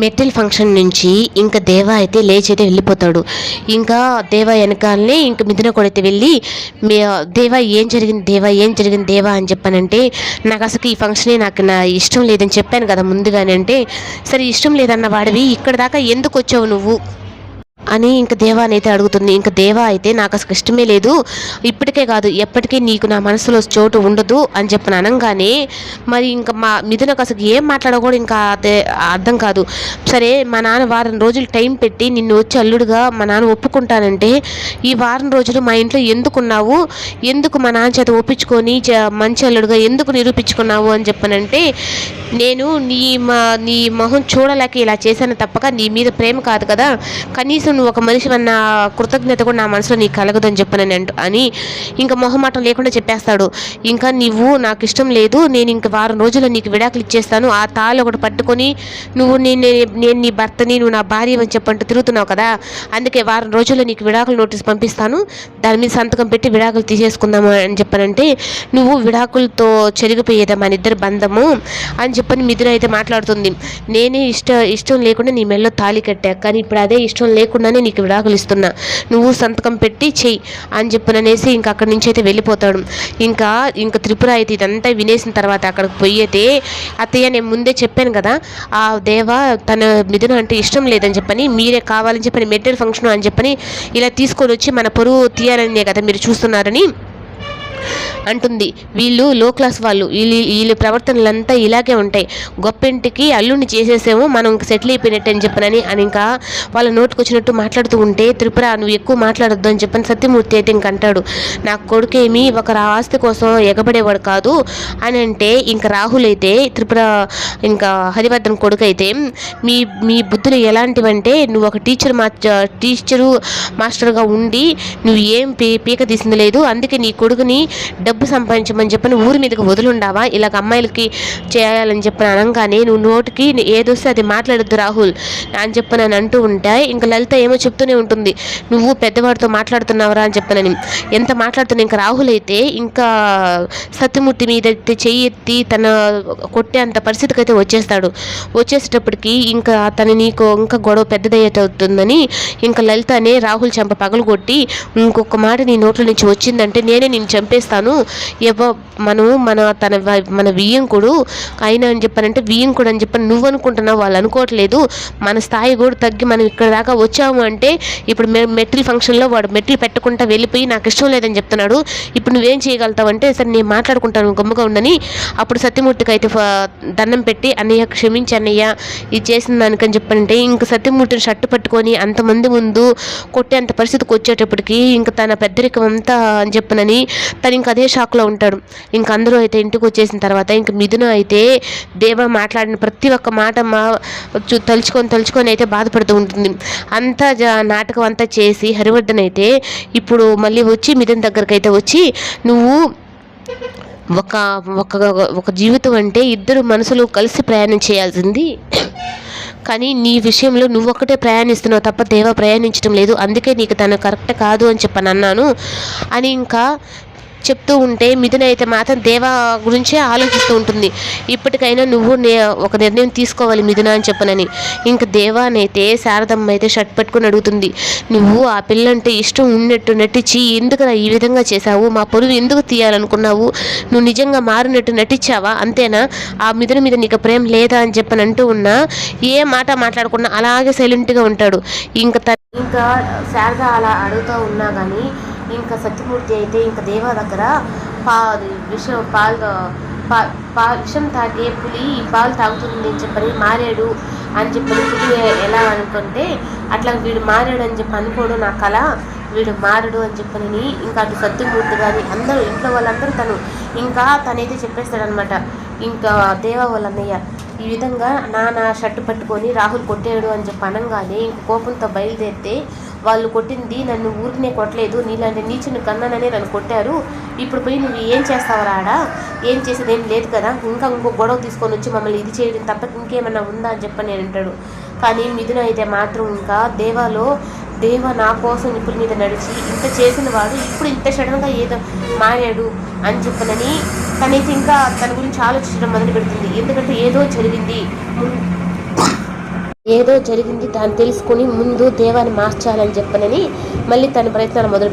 మెట్టెల్ function నుంచి ఇంకా దేవ అయితే లేచి అయితే వెళ్ళిపోతాడు. ఇంకా దేవ వెనకాలనే ఇంకా మిథున కూడా అయితే వెళ్ళి దేవ దేవా ఏం జరిగింది దేవా ఏం జరిగింది దేవా అని చెప్పానంటే నాకు అసలు ఈ ఫంక్షనే నాకు నా ఇష్టం లేదని చెప్పాను కదా ముందుగానే అంటే సరే ఇష్టం లేదన్న వాడివి ఇక్కడ దాకా ఎందుకు వచ్చావు నువ్వు? అని ఇంక దేవా అయితే అడుగుతుంది. ఇంక దేవా అయితే నాకు అసలు ఇష్టమే లేదు. ఇప్పటికే కాదు ఎప్పటికీ నీకు నా మనసులో చోటు ఉండదు అని చెప్పిన అనగానే మరి ఇంకా మా మిథునకు అసలు ఏం మాట్లాడకూడదు ఇంకా అదే అర్థం కాదు. సరే మా నాన్న వారం రోజులు టైం పెట్టి నిన్ను వచ్చి అల్లుడుగా మా నాన్న ఒప్పుకుంటానంటే ఈ వారం రోజులు మా ఇంట్లో ఎందుకున్నావు? ఎందుకు మా నాన్న చేత ఒప్పించుకొని మంచి అల్లుడుగా ఎందుకు నిరూపించుకున్నావు అని చెప్పనంటే నేను నీ మా నీ మొహం చూడలేక ఇలా చేశాను తప్పక నీ మీద ప్రేమ కాదు కదా. కనీసం నువ్వు ఒక మనిషి అన్న కృతజ్ఞత కూడా నా మనసులో నీకు కలగదని చెప్పనని అంటూ అని ఇంకా మొహమాటం లేకుండా చెప్పేస్తాడు. ఇంకా నువ్వు నాకు ఇష్టం లేదు నేను ఇంక వారం రోజుల్లో నీకు విడాకులు ఇచ్చేస్తాను. ఆ తాళ్ళు ఒకటి పట్టుకొని నువ్వు నేను నేను నీ భర్తని నువ్వు నా భార్య అని చెప్పంటూ తిరుగుతున్నావు కదా? అందుకే వారం రోజుల్లో నీకు విడాకుల నోటీస్ పంపిస్తాను. దాని మీద సంతకం పెట్టి విడాకులు తీసేసుకుందాము అని చెప్పనంటే నువ్వు విడాకులతో చెరిగిపోయేదా మన ఇద్దరు బంధము అని చెప్పని మిథున అయితే మాట్లాడుతుంది. నేనే ఇష్ట ఇష్టం లేకుండా నీ మెల్లో తాళి కట్టా. కానీ ఇప్పుడు అదే ఇష్టం లేకుండా లేకుండానే నీకు విడాకులు ఇస్తున్నా. నువ్వు సంతకం పెట్టి చెయ్యి అని చెప్పననేసి ఇంకా అక్కడి నుంచి అయితే వెళ్ళిపోతాడు. ఇంకా ఇంకా త్రిపుర అయితే ఇదంతా వినేసిన తర్వాత అక్కడికి పోయితే అత్తయ్య నేను ముందే చెప్పాను కదా ఆ దేవ తన మిథున అంటే ఇష్టం లేదని చెప్పని మీరే కావాలని చెప్పని మెటీరియల్ ఫంక్షన్ అని చెప్పని ఇలా తీసుకొని వచ్చి మన పొరుగు తీయాలనే కదా మీరు చూస్తున్నారని అంటుంది. వీళ్ళు లో క్లాస్ వాళ్ళు. వీళ్ళు వీళ్ళ ప్రవర్తనలంతా ఇలాగే ఉంటాయి. గొప్పింటికి అల్లుడిని చేసేసేమో మనం ఇంక సెటిల్ అయిపోయినట్టు అని చెప్పనని అని ఇంకా వాళ్ళ నోటికి వచ్చినట్టు మాట్లాడుతూ ఉంటే త్రిపుర నువ్వు ఎక్కువ మాట్లాడొద్దు అని చెప్పని సత్యమూర్తి అయితే ఇంక అంటాడు. నా కొడుకేమి ఒక ఆస్తి కోసం ఎగబడేవాడు కాదు అని అంటే ఇంకా రాహుల్ అయితే త్రిపుర ఇంకా హరివర్ధన్ కొడుకు అయితే మీ మీ బుద్ధులు ఎలాంటివంటే నువ్వు ఒక టీచర్ మా టీచరు మాస్టర్గా ఉండి నువ్వు ఏం పీ పీక తీసింది లేదు. అందుకే నీ కొడుకుని డబ్బు సంపాదించమని చెప్పని ఊరి మీదకి వదులుండావా? ఇలాగ అమ్మాయిలకి చేయాలని చెప్పని అనగానే నువ్వు నోటికి ఏదొస్తే అది మాట్లాడొద్దు రాహుల్ అని చెప్పని అని అంటూ ఉంటే ఇంకా లలిత ఏమో చెప్తూనే ఉంటుంది నువ్వు పెద్దవాడితో మాట్లాడుతున్నావురా అని చెప్పనని ఎంత మాట్లాడుతున్నా ఇంకా రాహుల్ అయితే ఇంకా సత్యమూర్తి మీద అయితే చెయ్యి ఎత్తి తన కొట్టే అంత పరిస్థితికి అయితే వచ్చేస్తాడు. వచ్చేసేటప్పటికి ఇంకా తను నీకు ఇంకా గొడవ పెద్దదయ్యేటవుతుందని ఇంకా లలిత అనే రాహుల్ చెంప పగలు కొట్టి ఇంకొక మాట నీ నోట్ల నుంచి వచ్చిందంటే నేనే నేను చంపేస్తాను ఎవ మనము మన తన మన వియ్యంకుడు అయినా అని చెప్పానంటే వియ్యంకుడు అని చెప్పని నువ్వు అనుకుంటున్నావు వాళ్ళు అనుకోవట్లేదు. మన స్థాయి కూడా తగ్గి మనం ఇక్కడ దాకా వచ్చాము అంటే ఇప్పుడు మెట్రిల్ ఫంక్షన్లో వాడు మెట్రిల్ పెట్టకుండా వెళ్ళిపోయి నాకు ఇష్టం లేదని చెప్తున్నాడు. ఇప్పుడు నువ్వేం చేయగలుగుతావు అంటే సరే నేను మాట్లాడుకుంటాను గమ్ముగా ఉండని. అప్పుడు సత్యమూర్తికి అయితే దండం పెట్టి అన్నయ్య క్షమించి అన్నయ్య ఇది చేసిన దానికని చెప్పంటే ఇంక సత్యమూర్తిని షర్టు పట్టుకొని అంతమంది ముందు కొట్టే అంత పరిస్థితికి వచ్చేటప్పటికి ఇంక తన పెద్దరికం అంతా అని చెప్పనని తను ఇంక అదే షాక్లో ఉంటాడు. ఇంక అందరూ అయితే ఇంటికి వచ్చేసిన తర్వాత ఇంక మిథున అయితే దేవ మాట్లాడిన ప్రతి ఒక్క మాట మా తలుచుకొని తలుచుకొని అయితే బాధపడుతూ ఉంటుంది. అంతా నాటకం అంతా చేసి హరివర్ధన్ అయితే ఇప్పుడు మళ్ళీ వచ్చి మిథున్ దగ్గరికి అయితే వచ్చి నువ్వు ఒక ఒక ఒక జీవితం అంటే ఇద్దరు మనసులు కలిసి ప్రయాణం చేయాల్సింది. కానీ నీ విషయంలో నువ్వు ఒక్కటే ప్రయాణిస్తున్నావు తప్ప దేవ ప్రయాణించడం లేదు. అందుకే నీకు తను కరెక్ట్ కాదు అని చెప్పని అన్నాను అని ఇంకా చెప్తూ ఉంటే మిథున అయితే మాత్రం దేవా గురించే ఆలోచిస్తూ ఉంటుంది. ఇప్పటికైనా నువ్వు నే ఒక నిర్ణయం తీసుకోవాలి మిథున అని చెప్పనని. ఇంక దేవానైతే శారదమ్మ అయితే షర్ట్ పట్టుకొని అడుగుతుంది. నువ్వు ఆ పిల్లంటే ఇష్టం ఉన్నట్టు నటించి ఎందుకు ఈ విధంగా చేశావు? మా పొరుగు ఎందుకు తీయాలనుకున్నావు? నువ్వు నిజంగా మారినట్టు నటించావా? అంతేనా? ఆ మిథున మీద నీకు ప్రేమ లేదా అని చెప్పని అంటూ ఉన్నా ఏ మాట మాట్లాడకుండా అలాగే సైలెంట్గా ఉంటాడు. ఇంకా ఇంకా శారద అలా అడుగుతూ ఉన్నా కానీ ఇంకా సత్యమూర్తి అయితే ఇంకా దేవా దగ్గర పా విషం పాలు పా పా విషం తాగే పులి పాలు తాగుతుంది అని చెప్పని మారాడు అని చెప్పని పులి ఎలా అనుకుంటే అట్లా వీడు మారాడు అని చెప్పి అనుకోడు నా కళ. వీడు మారడు అని చెప్పని ఇంకా అటు సత్యమూర్తి కానీ అందరూ ఇంట్లో వాళ్ళందరూ తను ఇంకా తనైతే చెప్పేస్తాడనమాట ఇంకా దేవా వాళ్ళన్నయ్య ఈ విధంగా నాన్న షర్టు పట్టుకొని రాహుల్ కొట్టాడు అని చెప్పి అనగానే ఇంక కోపంతో బయలుదేరితే వాళ్ళు కొట్టింది నన్ను ఊరికనే కొట్టలేదు నీలాంటి నీచుని కన్నాననే నన్ను కొట్టారు. ఇప్పుడు పోయి నువ్వు ఏం చేస్తావరా రాడా ఏం చేసేది ఏం లేదు కదా. ఇంకా ఇంకో గొడవ తీసుకొని వచ్చి మమ్మల్ని ఇది చేయడం తప్ప ఇంకేమన్నా ఉందా అని చెప్పని నేను అంటాడు. కానీ మిథున అయితే మాత్రం ఇంకా దేవాలో దేవ నా కోసం నిప్పుల మీద నడిచి ఇంత చేసిన వాడు ఇప్పుడు ఇంత సడన్గా ఏదో మారాడు అని చెప్పనని తనైతే ఇంకా తన గురించి ఆలోచించడం మొదలు పెడుతుంది ఎందుకంటే ఏదో జరిగింది. ఏదో జరిగింది దాన్ని తెలుసుకుని ముందు దేవాన్ని మార్చాలని చెప్పనని మళ్ళీ తన ప్రయత్నాలు మొదలు